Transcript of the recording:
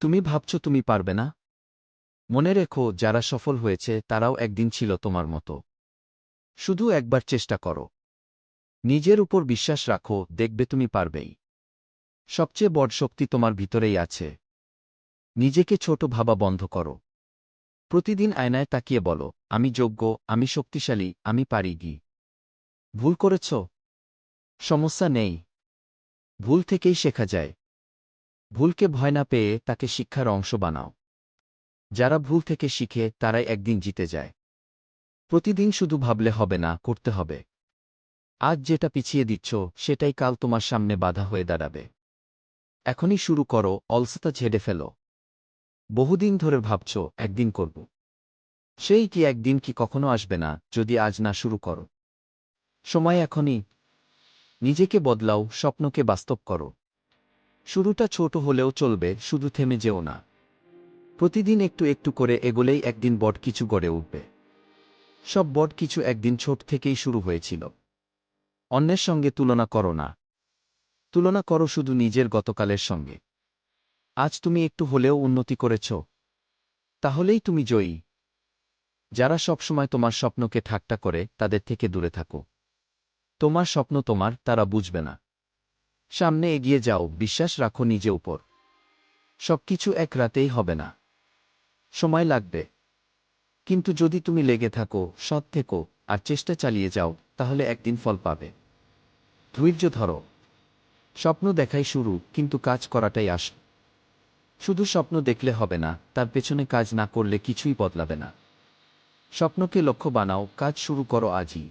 তুমি ভাবছ তুমি পারবে না? মনে রেখো, যারা সফল হয়েছে, তারাও একদিন ছিল তোমার মতো। শুধু একবার চেষ্টা করো। নিজের উপর বিশ্বাস রাখো, দেখবে তুমি পারবেই। সবচেয়ে বড় শক্তি তোমার ভিতরেই আছে। নিজেকে ছোট ভাবা বন্ধ করো। প্রতিদিন আয়নায় তাকিয়ে বলো, আমি যোগ্য, আমি শক্তিশালী, আমি পারি গি ভুল করেছ? সমস্যা নেই। ভুল থেকেই শেখা যায়। ভুলকে ভয় না পেয়ে তাকে শিক্ষার অংশ বানাও। যারা ভুল থেকে শিখে, তারাই একদিন জিতে যায়। প্রতিদিন শুধু ভাবলে হবে না, করতে হবে। আজ যেটা পিছিয়ে দিচ্ছ, সেটাই কাল তোমার সামনে বাধা হয়ে দাঁড়াবে। এখনই শুরু করো, অলসতা ঝেড়ে ফেলো। বহুদিন ধরে ভাবছ, একদিন করব। সেই কি একদিন কি কখনো আসবে না, যদি আজ না শুরু করো। সময় এখনই। নিজেকে বদলাও, স্বপ্নকে বাস্তব করো। শুরুটা ছোট হলেও চলবে, শুধু থেমে যেও না। প্রতিদিন একটু একটু করে এগোলেই একদিন বট কিছু গড়ে উঠবে। সব বট কিছু একদিন ছোট থেকেই শুরু হয়েছিল। অন্যের সঙ্গে তুলনা করো না। তুলনা করো শুধু নিজের গতকালের সঙ্গে। আজ তুমি একটু হলেও উন্নতি করেছ। তাহলেই তুমি জয়ী। যারা সবসময় তোমার স্বপ্নকে ঠাট্টা করে, তাদের থেকে দূরে থাকো। তোমার স্বপ্ন তোমার, তারা বুঝবে না। সামনে এগিয়ে যাও, বিশ্বাস রাখো নিজে উপর। সবকিছু এক রাতেই হবে না। সময় লাগবে। কিন্তু যদি তুমি লেগে থাকো, সৎ থেকো, আর চেষ্টা চালিয়ে যাও, তাহলে একদিন ফল পাবে। ধৈর্য ধরো। স্বপ্ন দেখাই শুরু, কিন্তু কাজ করাটাই আস। শুধু স্বপ্ন দেখলে হবে না, তার পেছনে কাজ না করলে কিছুই বদলাবে না। স্বপ্নকে লক্ষ্য বানাও, কাজ শুরু করো আজই।